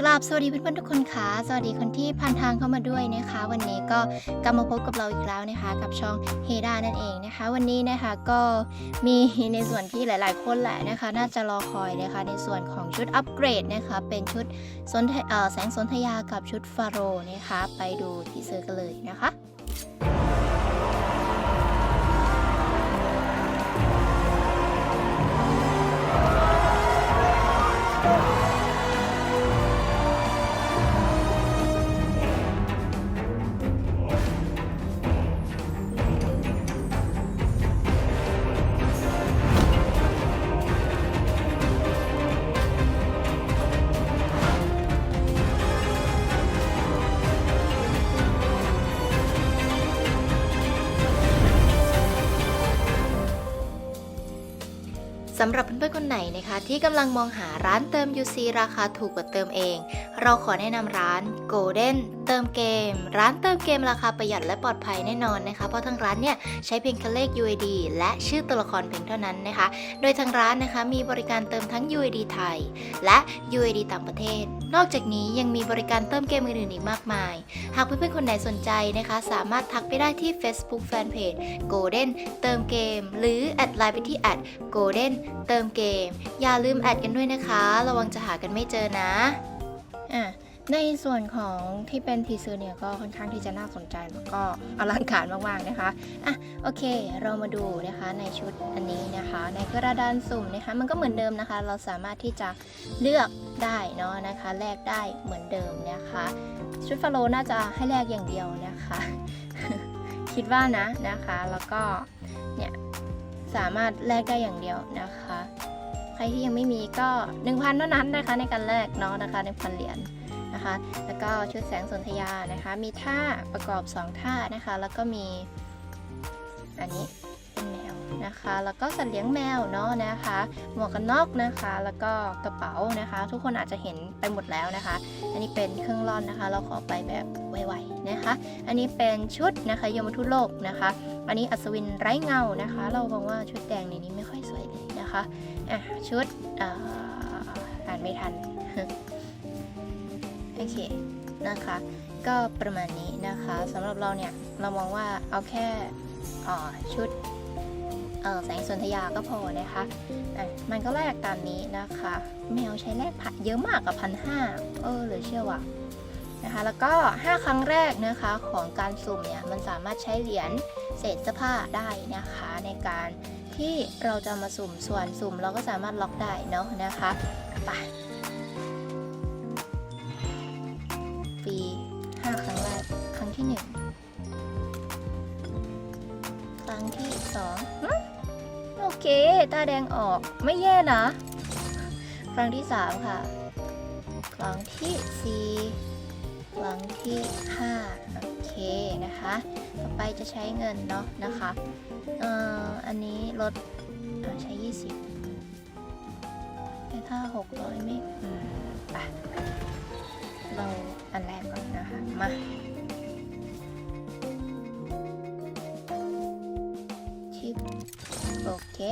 กราบสวัสดีเพื่อนๆทุกคนค่ะ สวัสดีคนที่ผ่านทางเข้ามาด้วยนะคะ วันนี้ก็กลับมาพบกับเราอีกแล้วนะคะ กับช่องเฮดานั่นเองนะคะ วันนี้นะคะก็มีในส่วนที่หลาย ๆ คนแหละนะคะ น่าจะรอคอยนะคะ ในส่วนของชุดอัปเกรดนะคะ เป็นชุดสนแสงสนธยากับชุดฟาโร่นะคะ ไปดูทีเซอร์กันเลยนะคะ สำหรับเพื่อนๆคนไหนนะคะ ที่กำลังมองหาร้านเติม UC ราคาถูกกว่าเติมเอง เราขอแนะนำร้าน Golden เติมเกม ร้านเติมเกมราคาประหยัดและปลอดภัยแน่นอนนะคะ เพราะทางร้านเนี่ยใช้เพียงแค่เลข UID และชื่อตัวละครเพียงเท่านั้นนะคะ โดยทางร้านนะคะมีบริการเติมทั้ง UID ไทย และ UID ต่างประเทศ นอกจากนี้ยังมีบริการเติมเกมอื่นๆอีกมากมาย หากเพื่อนๆคนไหนสนใจนะคะ สามารถทักไปได้ที่ Facebook Fanpage Golden เติมเกม หรือแอดไลน์ไปที่แอด Golden เติมเกม อย่าลืมแอดกันด้วยนะคะ ระวังจะหากันไม่เจอนะอะ ในส่วนของที่เป็นทีเซอร์เนี่ยก็ค่อนข้างที่จะน่าสนใจแล้วก็อลังการมากๆนะคะอะโอเค เรามาดูนะคะในชุดอันนี้นะคะ ในกระดานสุ่มนะคะ มันก็เหมือนเดิมนะคะ เราสามารถที่จะเลือกได้เนาะนะคะแลกได้เหมือนเดิมนะคะ ชุดฟาโลน่าจะให้แลกอย่างเดียวนะคะ คิดว่านะนะคะแล้วก็เนี่ยสามารถแลกได้อย่างเดียวนะคะ ใครที่ยังไม่มีก็ 1,000เท่านั้นนะคะในการแลกเนาะนะคะ1,000เหรียญ นะคะ แล้วก็ชุดแสงสนธยานะคะ มีท่าประกอบ 2 ท่านะคะ แล้วก็มีอันนี้เป็นแมวนะคะ แล้วก็สัตว์เลี้ยงแมวเนาะนะคะ หมวกกันน็อกนะคะ แล้วก็กระเป๋านะคะ ทุกคนอาจจะเห็นไปหมดแล้วนะคะ อันนี้เป็นเครื่องร่อนนะคะ เราขอไปแบบไวๆนะคะ อันนี้เป็นชุดนะคะยมทูตโลกนะคะ อันนี้อัศวินไร้เงานะคะ เราบอกว่าชุดแดงในนี้ไม่ค่อยสวยเลยนะคะ อะชุดอ่านไม่ทัน โอเคนะคะ ก็ประมาณนี้นะคะสำหรับเราเนี่ย เรามองว่าเอาแค่ชุดแสงสนธยาก็พอนะคะะมันก็แลกตามนี้นะคะ แมวใช้แลกผัดเยอะมากกับพันห้าเออหลือเชื่อว่ะนะคะ แล้วก็ 5 ครั้งแรกนะคะของการสุ่มเนี่ย มันสามารถใช้เหรียญเศษเสื้อผ้าได้นะคะ ในการที่เราจะมาสุ่มส่วนสุ่มเราก็สามารถล็อกได้เนาะนะคะไป รั้งโอเค ตาแดงออก ไม่แย่นะ ครั้งที่3ค่ะ ครั้งที่4ครั้งที่5โอเคนะคะ ต่อไปจะใช้เงินเนาะนะคะ เอ่อ อันนี้ลดอ่าใช้20แต่ถ้า600ไม่อืมไปเราอันแรกก่อนนะคะ มา เค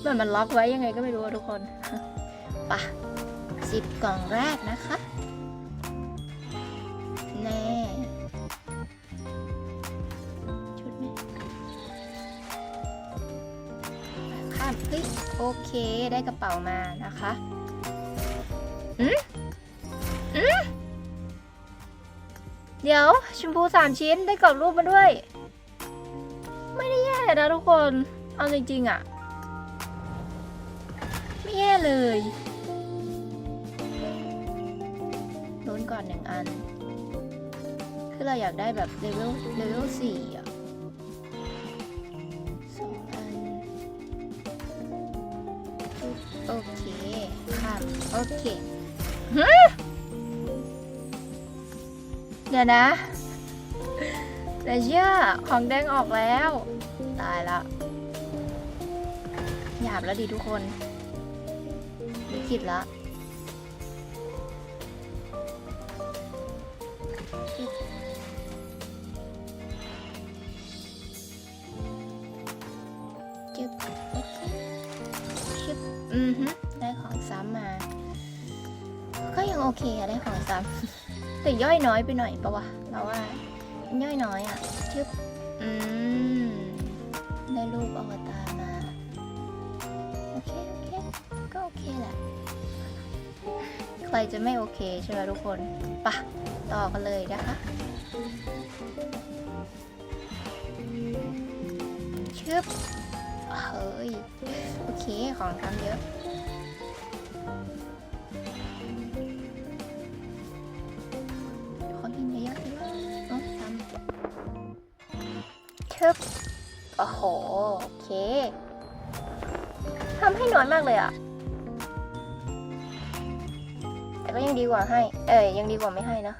เหมือนมันล็อกไว้ยังไงก็ไม่รู้ทุกคนปะสิบกล่องแรกนะคะแน่ชุดไหมข้ามเฮ้ยโอเคได้กระเป๋ามานะคะอืมอืมเดี๋ยวชมพูสามชิ้นได้กรอบรูปมาด้วย ไม่ได้แย่นะทุกคน เอาจริงๆอะไม่แย่เลยลุ้นก่อนหนึ่งอัน คือเราอยากได้แบบเลเวลเลเวลสี่อะสองอัน โอเคข้ามโอเคเดี๋ยวนะแต่เชื่อของแดงออกแล้ว ตายละ หยาบแล้วดิทุกคนลิขิตละจึ๊บโอเคชึบอือฮึได้ของซ้ำมา ก็ยังโอเคอะได้ของซ้ำ แต่ย่อยน้อยไปหน่อยปะวะเราว่า ย่อยน้อยอะชึบอืมได้รูปอวตาร เคแหละใครจะไม่โอเคใช่ไหมทุกคนปะต่อกันเลยนะคะชึบเฮ้ย โอเค ของทำเยอะขอหินเยอะๆดีกว่าเอ้าซ้ำชึบโอ้โห โอเคทำให้น้อยมากเลยอะ แต่ก็ยังดีกว่าให้ เอ้ยยังดีกว่าไม่ให้นะ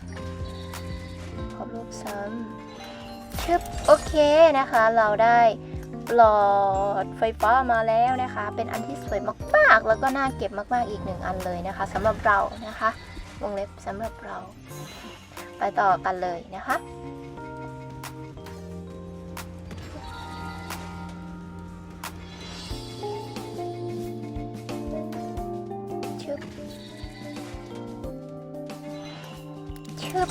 ขอบรูปซ้ำชึบโอเคนะคะ เราได้หลอดไฟฟ้ามาแล้วนะคะ เป็นอันที่สวยมากๆ แล้วก็น่าเก็บมากๆอีกหนึ่งอันเลยนะคะสำหรับเรานะคะ วงเล็บสำหรับเรา ไปต่อกันเลยนะคะ ชึบ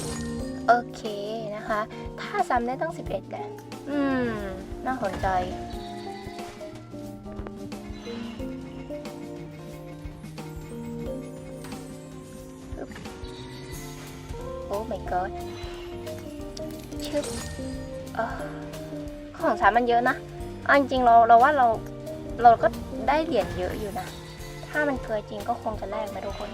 โอเคนะคะ ถ้าซ้ำได้ตั้ง 11แหละอืม น่าสนใจ โอ้ my god ชึบเออของสามมันเยอะนะเอาจริงๆเราเราว่าเราเราก็ได้เหรียญเยอะอยู่นะ ถ้ามันเคยจริงก็คงจะแลกนะทุกคน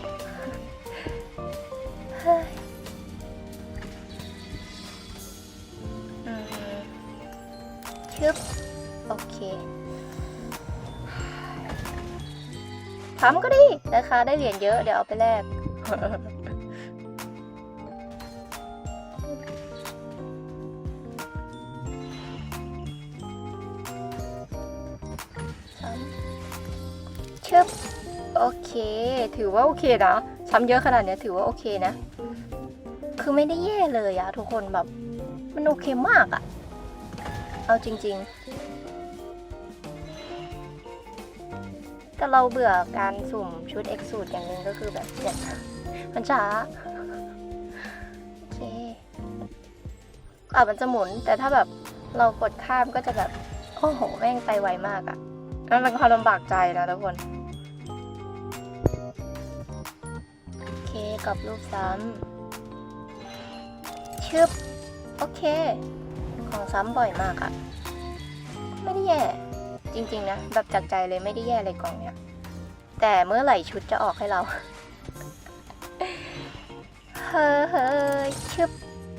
ชึบโอเคทำก็ดีนะคะได้เหรียญเยอะเดี๋ยวเอาไปแลกซ้ำชึบโอเค ถือว่าโอเคนะซ้ำเยอะขนาดนี้ถือว่าโอเคนะ คือไม่ได้แย่เลยอะทุกคนแบบ มันโอเคมากอะ เอาจริง ๆ แต่เราเบื่อการสุ่มชุดเอ็กซ์สูตรอย่างหนึ่งก็คือแบบเนี่ยมันช้าโอเคอะมันจะหมุน แต่ถ้าแบบเรากดข้ามก็จะแบบโอ้โหแม่งไปไวมากอะนั่นเป็นความลำบากใจนะทุกคนโอเคกรอบรูปซ้ำชึบ โอเค ของซ้ำบ่อยมากอะไม่ได้แย่ จริงๆนะ แบบจากใจเลยไม่ได้แย่เลยกล่องเนี้ย แต่เมื่อไหร่ชุดจะออกให้เรา เฮ้ยเฮ้ยชึบ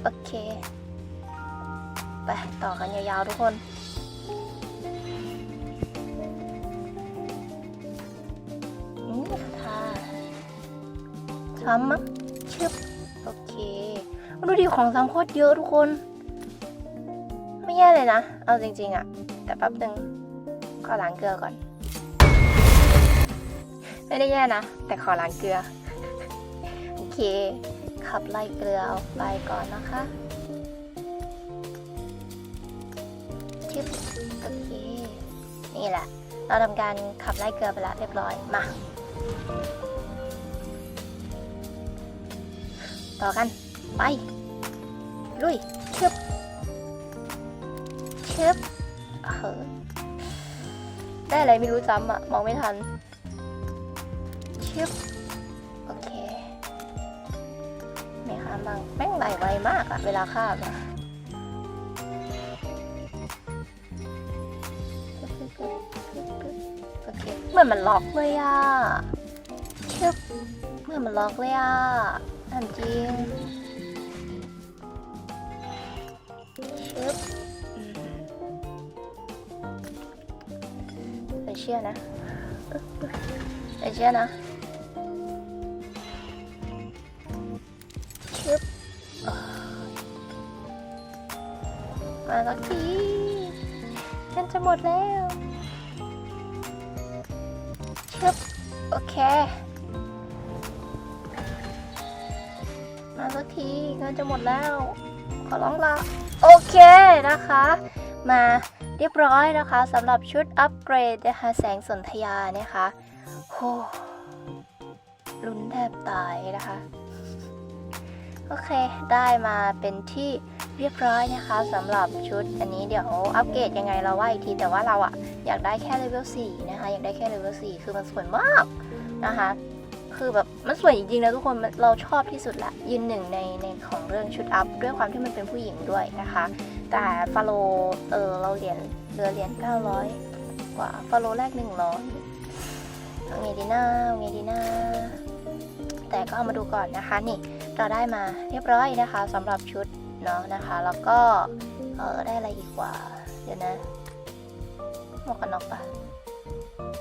โอเค ไป ต่อกันยาวๆทุกคนนี่คาถาซ้ำมั้งชึบ โอเค ดูดิของซ้ำโคตรเยอะทุกคน แย่เลยนะ เอาจริง ๆอะแต่แป๊บนึงขอล้างเกลือก่อน ไม่ได้แย่นะ แต่ขอล้างเกลือ โอเค ขับไล่เกลือออกไปก่อนนะคะชึบโอเค นี่แหละ เราทำการขับไล่เกลือไปแล้วเรียบร้อย มา ต่อกัน ไปลุยชึบ ชึบเออได้อะไรไม่รู้ซ้ำอะมองไม่ทันชึบโอเคไม่ข้ามบ้างแม่งไหลไวมากอะเวลาข้ามอะโอเคเมื่อมันล็อกเลยอะชึบเมื่อมันล็อกเลยอะถามจริง ชื่อนะไปเชื่อนะชึบมาสักทีฉันจะหมดแล้วชึบโอเค มาสักทีเงินจะหมดแล้ว ขอร้องละโอเคนะคะ มา เรียบร้อยนะคะสำหรับชุดอัปเกรดนะคะแสงสนธยานะคะโหลุ้นแทบตายนะคะโอเค ได้มาเป็นที่เรียบร้อยนะคะสำหรับชุดอันนี้เดี๋ยวอัปเกรดยังไงเราว่าอีกที แต่ว่าเราอะอยากได้แค่เลเวล4นะคะ อยากได้แค่เลเวล4คือมันสวยมากนะคะ คือแบบมันสวยจริงๆนะทุกคนเราชอบที่สุดละยืนหนึ่งในในของเรื่องชุดอัพด้วยความที่มันเป็นผู้หญิงด้วยนะคะ แต่ฟาโลเออเราเหรียญเรือเหรียญ900 กว่าฟาโลแรก 100เอาไงดีนะเอาไงดีนะแต่ก็เอามาดูก่อนนะคะนี่เราได้มาเรียบร้อยนะคะสำหรับชุดเนาะนะคะแล้วก็เออได้อะไรอีกว่าเดี๋ยวนะหมวกกันน็อกปะ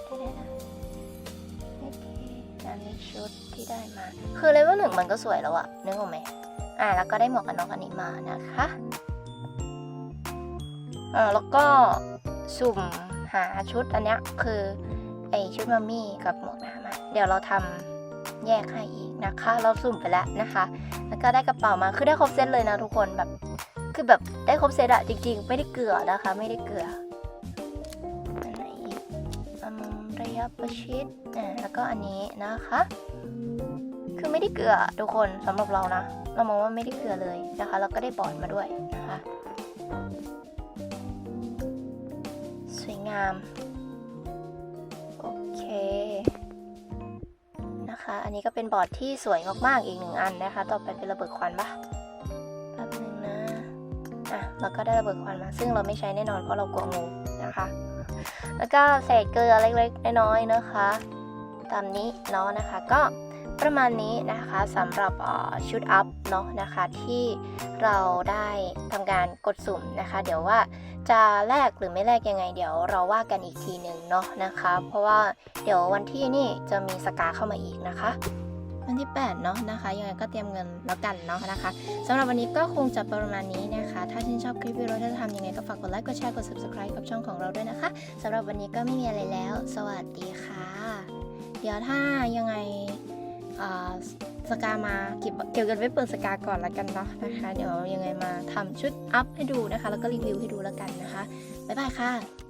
ได้ได้นะโอเคอันนี้ชุดที่ได้มา คือเลเวลหนึ่งมันก็สวยแล้วอะนึกออกไหมอ่าแล้วก็ได้หมวกกันน็อกอันนี้มานะคะ อ่าแล้วก็สุ่มหาชุดอันเนี้ยคือไอชุดมัมมี่กับหมวกหนามาเดี๋ยวเราทำแยกให้อีกนะคะ เราสุ่มไปแล้วนะคะ แล้วก็ได้กระเป๋ามาคือได้ครบเซตเลยนะทุกคนแบบคือแบบได้ครบเซตอะจริง ๆ ไม่ได้เกลือนะคะ ไม่ได้เกลืออันไหนอีกอืมระยะประชิดอ่าแล้วก็อันนี้นะคะ คือไม่ได้เกลือทุกคนสำหรับเรานะ เรามองว่าไม่ได้เกลือเลยนะคะ แล้วก็ได้บอดมาด้วยนะคะ งาม โอเค นะคะ อันนี้ก็เป็นบอร์ดที่สวยมากๆ อีกหนึ่งอันนะคะ ต่อไปเป็นระเบิดควันปะแป๊บนึงนะ อะแล้วก็ได้ระเบิดควันมา ซึ่งเราไม่ใช้แน่นอนเพราะเรากลัวงูนะคะ แล้วก็เศษเกลือเล็กๆ น้อยๆ นะคะ ตามนี้เนาะนะคะ ก็ ประมาณนี้นะคะสำหรับชุดอัพเนาะนะคะที่เราได้ทำการกดสุ่มนะคะ เดี๋ยวว่าจะแลกหรือไม่แลกยังไง เดี๋ยวเราว่ากันอีกทีหนึ่งเนาะนะคะ เพราะว่าเดี๋ยววันที่นี่จะมีสกาเข้ามาอีกนะคะวันที่ 8 เนาะนะคะ ยังไงก็เตรียมเงินแล้วกันเนาะนะคะสำหรับวันนี้ก็คงจะประมาณนี้นะคะ ถ้าชื่นชอบคลิปวิดีโอที่ทำยังไงก็ฝากกดไลค์ กดแชร์ กด subscribe กับช่องของเราด้วยนะคะสำหรับวันนี้ก็ไม่มีอะไรแล้ว สวัสดีค่ะ เดี๋ยวถ้ายังไง สกามาเก็บเกี่ยวกันไว้เปิดสกาก่อนละกันเนาะนะคะ เดี๋ยวยังไงมาทำชุดอัพให้ดูนะคะ แล้วก็รีวิวให้ดูแล้วกันนะคะ บ๊ายบายค่ะ